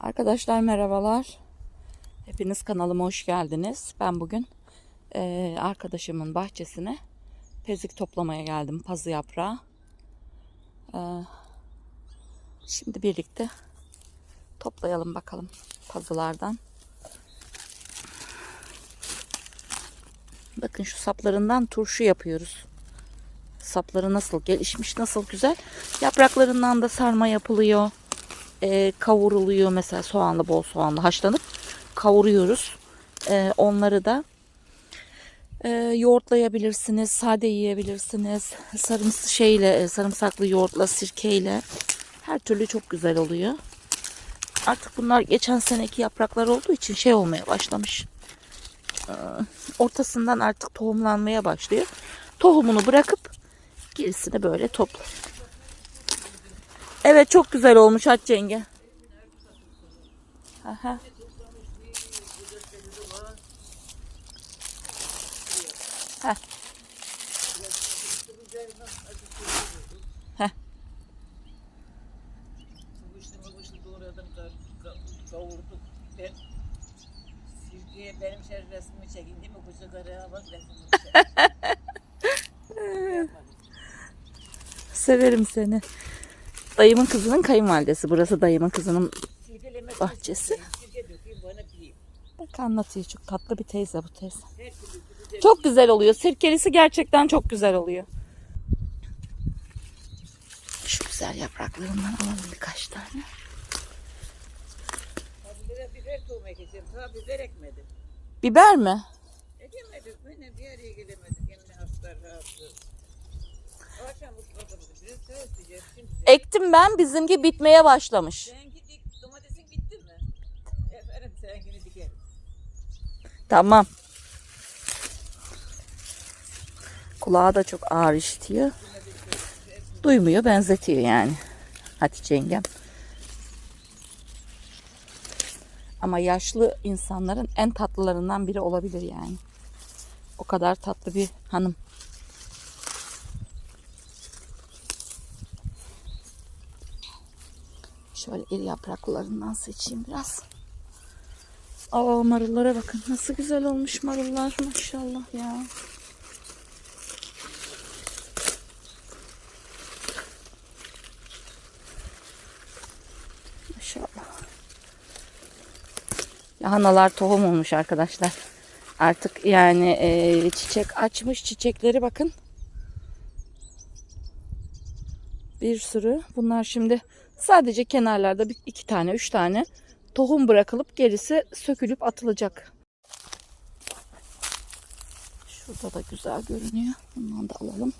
Arkadaşlar merhabalar. Hepiniz kanalıma hoş geldiniz. Ben bugün eee, arkadaşımın bahçesine pezik toplamaya geldim. Pazı yaprağı. Eee, şimdi birlikte toplayalım bakalım pazılardan. Bakın şu saplarından turşu yapıyoruz. Sapları nasıl gelişmiş, nasıl güzel. Yapraklarından da sarma yapılıyor e, kavuruluyor mesela soğanlı bol soğanlı haşlanıp kavuruyoruz. E, onları da e, yoğurtlayabilirsiniz, sade yiyebilirsiniz. Sarımsı şeyle, e, sarımsaklı yoğurtla, sirkeyle her türlü çok güzel oluyor. Artık bunlar geçen seneki yapraklar olduğu için şey olmaya başlamış. E, ortasından artık tohumlanmaya başlıyor. Tohumunu bırakıp gerisini böyle topla. Evet çok güzel olmuş Hatice yenge. Aha. Heh. Heh. Mıvışlı mıvışlı doğradım da ka- kavurduk. Ben sirkeye benim şey resmimi çekin değil mi? Kuzu karıya bak resmimi çekin. Severim seni. Dayımın kızının kayınvalidesi. Burası dayımın kızının bahçesi. Bak anlatıyor. Çok tatlı bir teyze bu teyze. Çok güzel oluyor. Sirkelisi gerçekten çok güzel oluyor. Şu güzel yapraklarından alalım birkaç tane. Biber ekeceğim. Ekmedim. Biber mi? Ekemedik. Yine bir araya gelemedik. Emine hastlar rahatsız. Akşam Ektim ben. Bizimki bitmeye başlamış. seninki dik, domatesin bitti mi? Efendim seninkini dikerim. Tamam. Kulağı da çok ağır işitiyor. Duymuyor, benzetiyor yani. Hatice yengem. Ama yaşlı insanların en tatlılarından biri olabilir yani. O kadar tatlı bir hanım. Şöyle iri yapraklarından seçeyim biraz. Aa marullara bakın. Nasıl güzel olmuş marullar maşallah ya. Maşallah. Lahanalar tohum olmuş arkadaşlar. Artık yani e, çiçek açmış çiçekleri bakın. Bir sürü. Bunlar şimdi sadece kenarlarda bir, iki tane, üç tane tohum bırakılıp gerisi sökülüp atılacak. Şurada da güzel görünüyor. Bundan da alalım.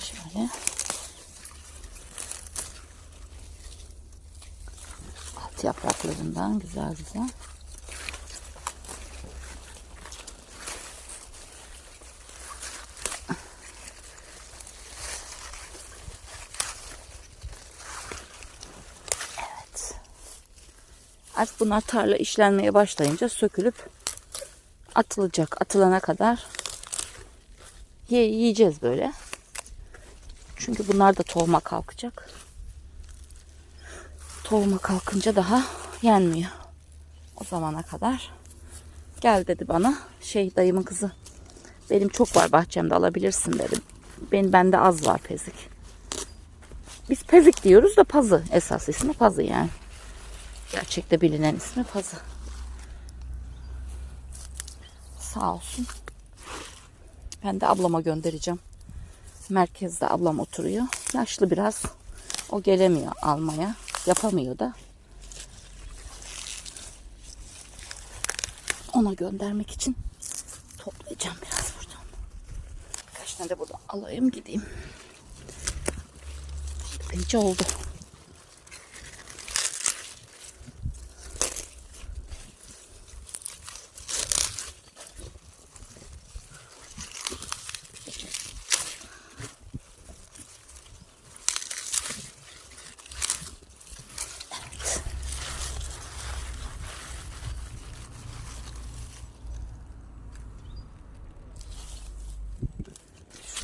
Şöyle. Alt yapraklarından güzel güzel. Artık bunlar tarla işlenmeye başlayınca sökülüp atılacak. Atılana kadar ye yiyeceğiz böyle. Çünkü bunlar da tohuma kalkacak. Tohuma kalkınca daha yenmiyor. O zamana kadar. Gel dedi bana. Şey dayımın kızı. Benim çok var bahçemde alabilirsin dedim. Ben bende az var pezik. Biz pezik diyoruz da pazı. Esas ismi pazı yani. Gerçekte bilinen ismi pazı. Sağ olsun. Ben de ablama göndereceğim. Merkezde ablam oturuyor. Yaşlı biraz. O gelemiyor almaya. Yapamıyor da. Ona göndermek için toplayacağım biraz buradan. Birkaç tane de buradan alayım gideyim. Epeyce oldu.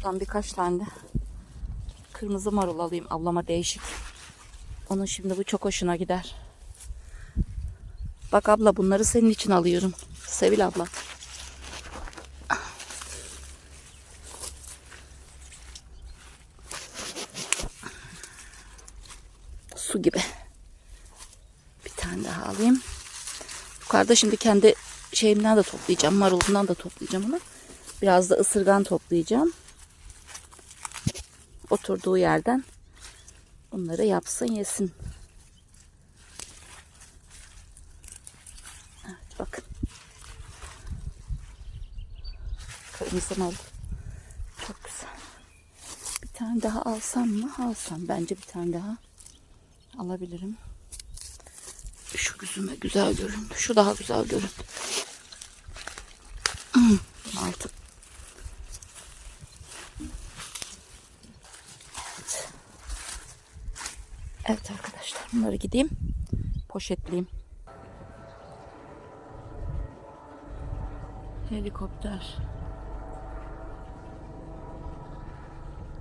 Şuradan birkaç tane kırmızı marul alayım. Ablama değişik Onun şimdi bu çok hoşuna gider. Bak abla bunları senin için alıyorum. Sevil abla. Su gibi. Bir tane daha alayım. Yukarıda şimdi kendi şeyimden de toplayacağım. Marulundan da toplayacağım onu. Biraz da ısırgan toplayacağım. Oturduğu yerden bunları yapsın yesin. Evet bakın. Kırmızı marul. Çok güzel. Bir tane daha alsam mı? Alsam. Bence bir tane daha alabilirim. Şu gözüme güzel göründü. Şu daha güzel göründü. Hmm, Altı. Evet. Evet arkadaşlar gideyim poşetleyeyim. Helikopter.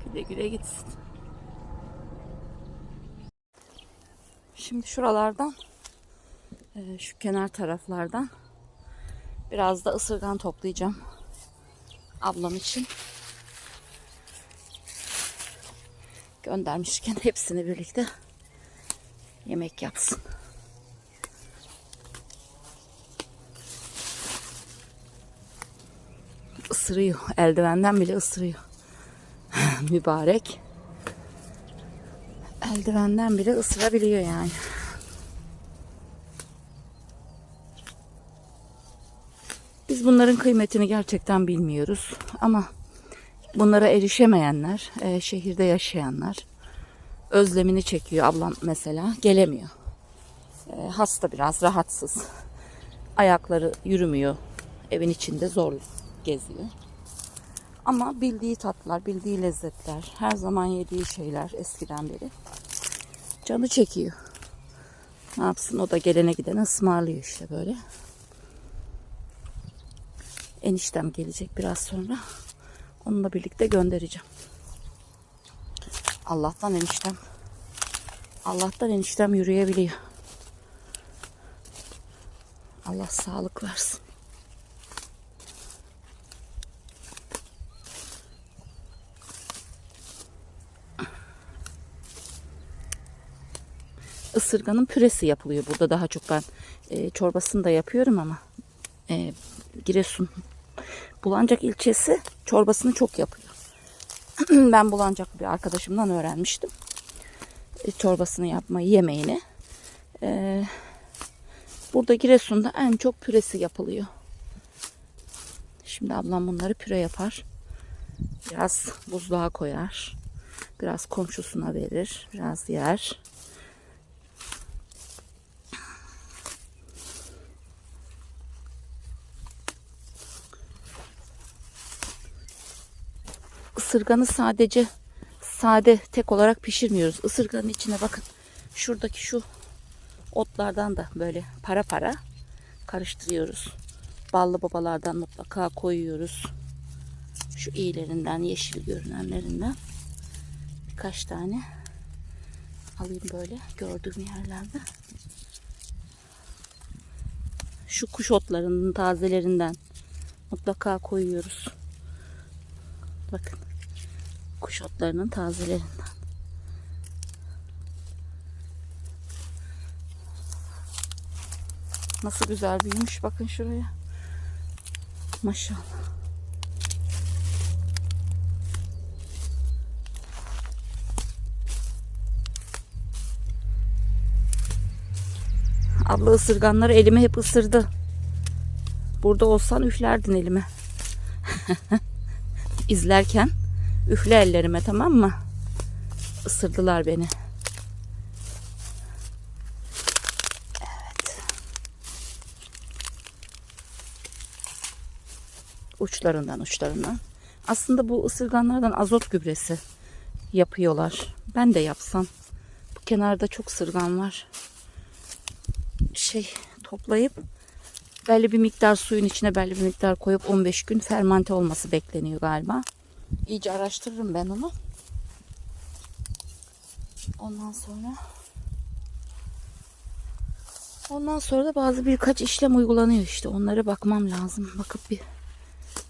Güle güle gitsin. Şimdi şuralardan e, şu kenar taraflardan biraz da ısırgan toplayacağım. Ablam için. Göndermişken hepsini birlikte yemek yapsın. Isırıyor. Eldivenden bile ısırıyor. Mübarek. Eldivenden bile ısırabiliyor yani. Biz bunların kıymetini gerçekten bilmiyoruz. Ama bunlara erişemeyenler, e, şehirde yaşayanlar özlemini çekiyor. Ablam mesela gelemiyor. E, hasta biraz, rahatsız. Ayakları yürümüyor. Evin içinde zor geziyor. Ama bildiği tatlar, bildiği lezzetler, her zaman yediği şeyler eskiden beri canı çekiyor. Ne yapsın o da gelene gidene ısmarlıyor işte böyle. Eniştem gelecek biraz sonra. Onunla birlikte göndereceğim. Allah'tan eniştem Allah'tan eniştem yürüyebiliyor. Allah sağlık versin. Isırganın püresi yapılıyor burada daha çok ben e, çorbasını da yapıyorum ama e, Giresun Bulancak ilçesi çorbasını çok yapıyor. ben Bulancak bir arkadaşımdan öğrenmiştim. E, çorbasını yapmayı, yemeğini. E, burada Giresun'da en çok püresi yapılıyor. Şimdi ablam bunları püre yapar. Biraz buzluğa koyar. Biraz komşusuna verir. Biraz yer. Isırganı sadece sade tek olarak pişirmiyoruz. Isırganın içine bakın. Şuradaki şu otlardan da böyle para para karıştırıyoruz. Ballı babalardan mutlaka koyuyoruz. Şu iyilerinden, yeşil görünenlerinden birkaç tane alayım böyle gördüğüm yerlerde. Şu kuş otlarının tazelerinden mutlaka koyuyoruz. Bakın. Kuş otlarının tazelerinden. Nasıl güzel büyümüş bakın şuraya. Maşallah. Abla ısırganları elime hep ısırdı. Burada olsan üflerdin elime. izlerken üfle ellerime tamam mı? Isırdılar beni. Evet. Uçlarından uçlarından. Aslında bu ısırganlardan azot gübresi yapıyorlar. Ben de yapsam. Bu kenarda çok ısırgan var. Şey toplayıp belli bir miktar suyun içine belli bir miktar koyup 15 gün fermente olması bekleniyor galiba. İyice araştırırım ben onu. Ondan sonra Ondan sonra da bazı birkaç işlem uygulanıyor işte. Onlara bakmam lazım. Bakıp bir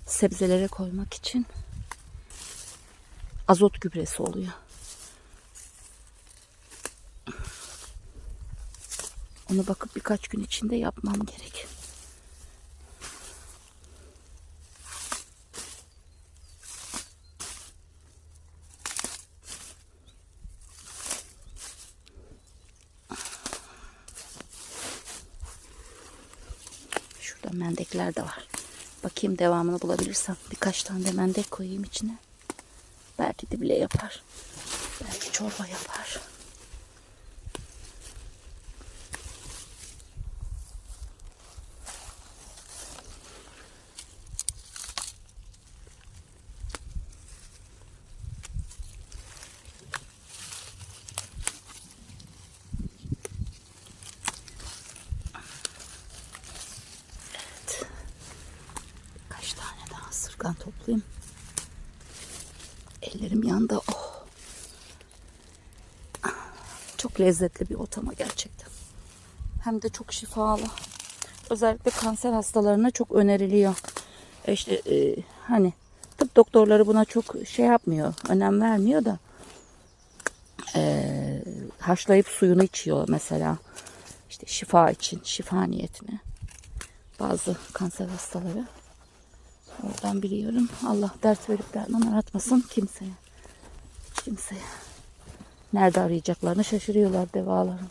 sebzelere koymak için. Azot gübresi oluyor. Onu bakıp birkaç gün içinde yapmam gerek. Şurada mendekler de var. Bakayım devamını bulabilirsem. Birkaç tane de mendek koyayım içine. Belki de bile yapar. Belki çorba yapar. Kaç tane ısırgan toplayayım. Ellerim yandı. Oh. Çok lezzetli bir otama gerçekten. Hem de çok şifalı. Özellikle kanser hastalarına çok öneriliyor. E İşte e, hani tıp doktorları buna çok şey yapmıyor, önem vermiyor da e, haşlayıp suyunu içiyor mesela. İşte şifa için, şifa niyetine. Bazı kanser hastaları. Oradan biliyorum. Allah dert verip derman aratmasın kimseye. Kimseye. Nerede arayacaklarını şaşırıyorlar devalarını.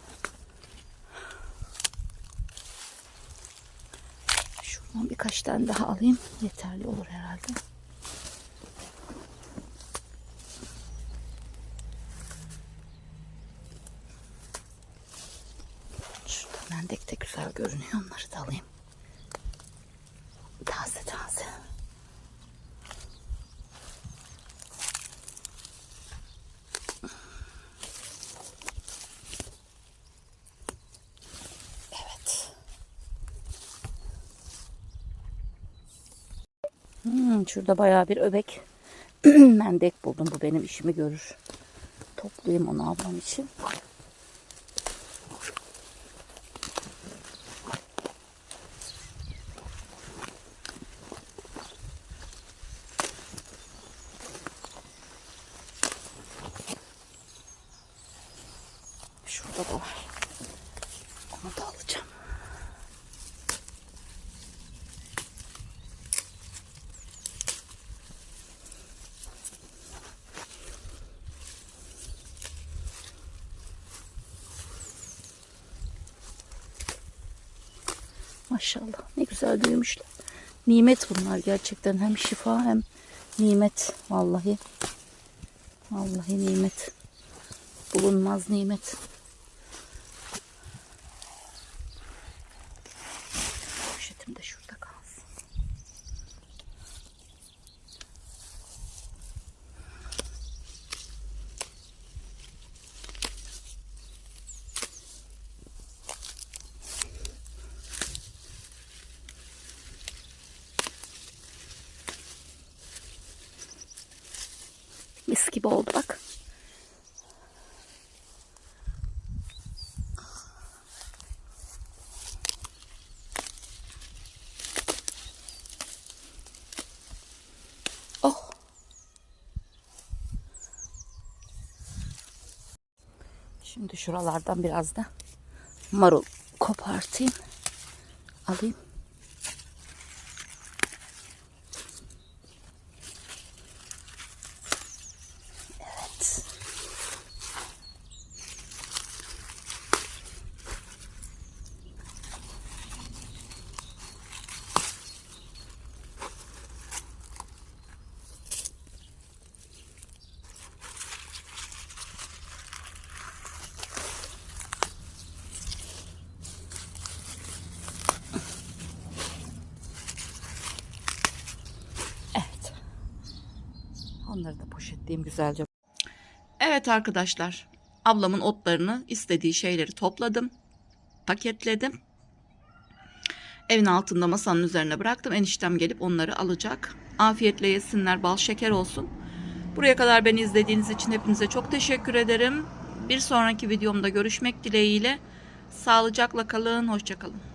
Şuradan birkaç tane daha alayım. Yeterli olur herhalde. Şurada mendek de güzel görünüyor. Onları da alayım. Şurada bayağı bir öbek mendek buldum. Bu benim işimi görür. Toplayayım onu ablam için. Şurada da var. Onu da Maşallah ne güzel büyümüşler. Nimet bunlar gerçekten hem şifa hem nimet vallahi. Vallahi nimet. Bulunmaz nimet. Poşetim de şurada Mis gibi oldu bak. Oh. Şimdi şuralardan biraz da marul kopartayım. Alayım. Onları da poşetleyeyim güzelce. Evet arkadaşlar. Ablamın otlarını istediği şeyleri topladım. Paketledim. Evin altında masanın üzerine bıraktım. Eniştem gelip onları alacak. Afiyetle yesinler. Bal şeker olsun. Buraya kadar beni izlediğiniz için hepinize çok teşekkür ederim. Bir sonraki videomda görüşmek dileğiyle. Sağlıcakla kalın. Hoşça kalın.